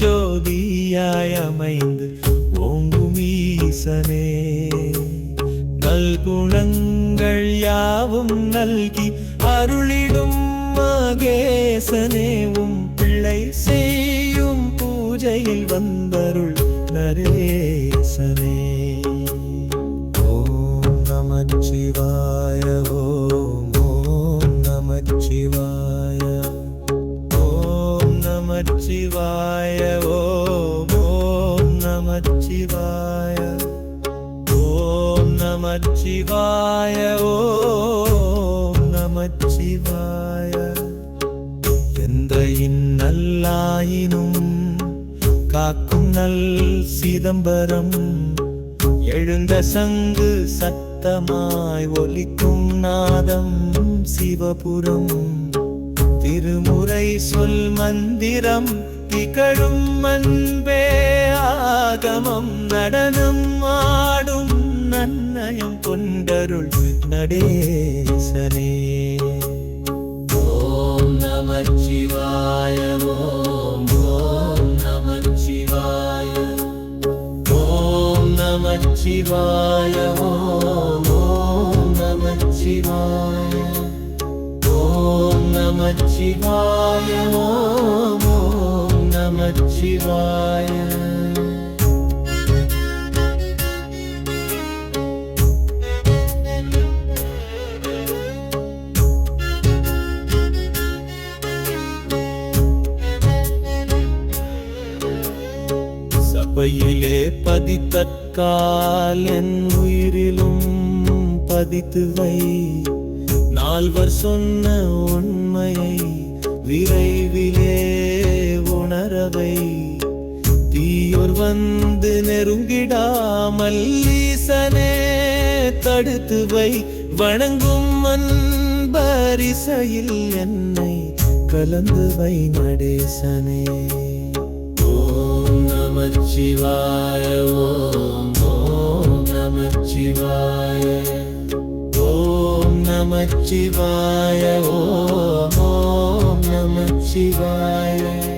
ஜோதியாய் அமைந்து ஓங்கும் ஈசனே. நல்குணங்கள் யாவும் நல்கி அருளிடும் மகேசனேவும் பிள்ளை செய்யும் பூஜையில் வந்தருள் நரேசனே. ஓம் நமச்சிவாய ஓம் ஓம் நமச்சிவாய. நமச்சிவாய ஓம் ஓம் நமச்சிவாய ஓம் நமச்சிவாய ஓம் நமச்சிவாய. எந்த இன்னல்லாயினும் காக்கும் நல் சிதம்பரம் எழுந்த சங்கு சத்தமாய் ஒலிக்கும் நாதம் சிவபுரம். திருமுறை சொல் மந்திரம் திகழும் அன்பே ஆகமம் நடனம் ஆடும் நன்னயம் கொண்டருள் நடேசனே. ஓம் நமச்சிவாய ஓம் ஓம் சிவாய ஓம் நமச்சிவாய ஓம் ஓம் நமச்சிவாய. ஓம் நமச்சிவாய ஓம் ஓம் நமச்சிவாய. சபையிலே பதித்தற்கால் என் உயிரிலும் பதித்து வை. நால்வர் சொன்ன உண்மை மல்லீசனே தடுத்து வை. வணங்கும் அன்பரிசையில் என்னை கலந்து வை நடேசனே. ஓம் நமச்சிவாய ஓம் ஓம் நமச்சிவாய. ஓம் நமச்சிவாய ஓம் ஓம் நமச்சிவாய.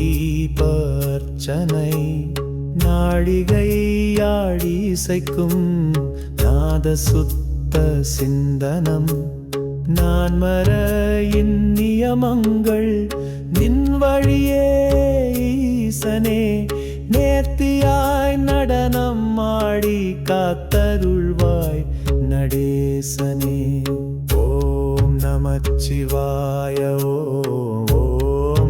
தூப தீபர்ச்சனை நாழிகையாடி இசைக்கும் நாத சுத்த சிந்தனம். நான் மறையின் நியமங்கள் நின் வழியே ஈசனே நேர்த்தியாய் நடனம் ஆடி காத்தருள்வாய் நடேசனே. ஓம் நமச்சிவாய ஓம்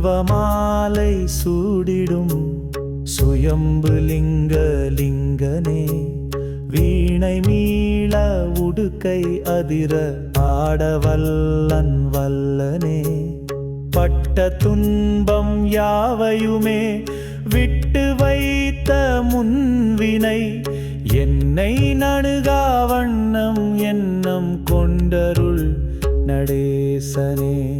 செல்வமாலை சூடிடும். சுயம்பு லிங்க லிங்கனே வீணை மீள உடுக்கை அதிர ஆடவல்லன் வல்லனே. பட்ட துன்பம் யாவையுமே விட்டு வைத்த முன்வினை என்னை நணுகா வண்ணம் எண்ணம் கொண்டருள் நடேசனே.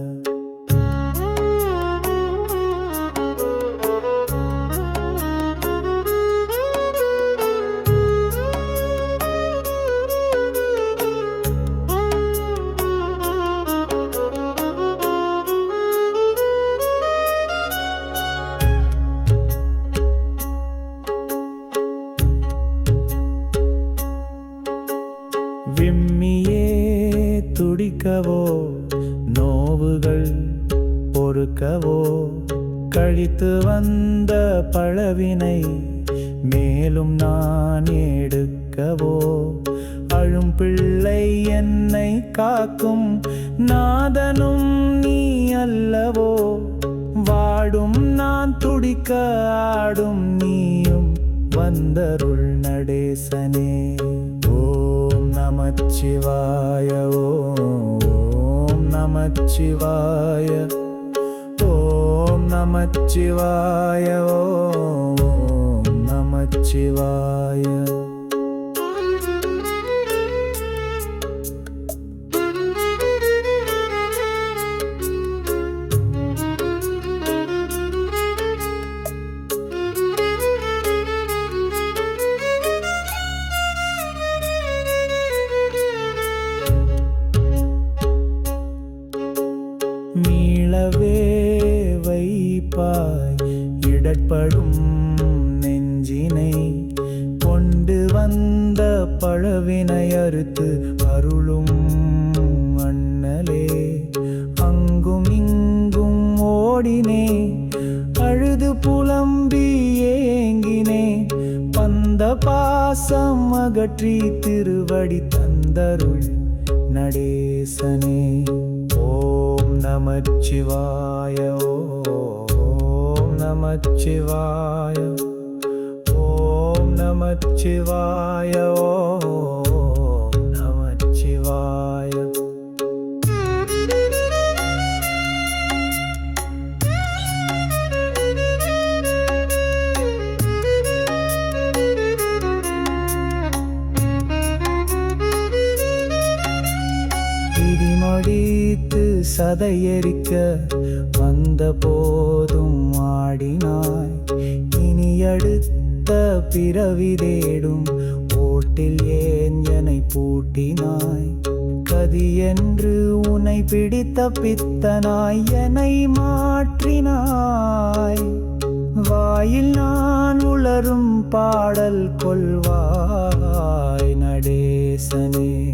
தீர்க்கவோ நோவுகள் பொறுக்கவோ? கழித்து வந்த பழவினை மேலும் நான் எடுக்கவோ? அழும் பிள்ளை என்னை காக்கும் நாதனும் நீ அல்லவோ? வாடும் நான் துடிக்க ஆடும் நீயும் வந்தருள் நடேசனே. ஓம் நமச்சிவாய नमच्चिवाय। ॐ नमच्चिवाय ॐ नमच्चिवाय। அகற்றி திருவடி தந்தருள் நடேசனே. ஓம் நமச்சிவாய ஓம் நமச்சிவாய ஓம் நமச்சிவாய ஓ சதையெரிக்க வந்த போதும் ஆடினாய். இனி அடுத்த பிறவி தேடும் ஓட்டில் ஏன் என்னை பூட்டினாய்? கதி என்று உன்னை பிடித்த பித்தனாய் என்னை மாற்றினாய். வாயில் நான் உளரும் பாடல் கொள்வாய் நடேசனே.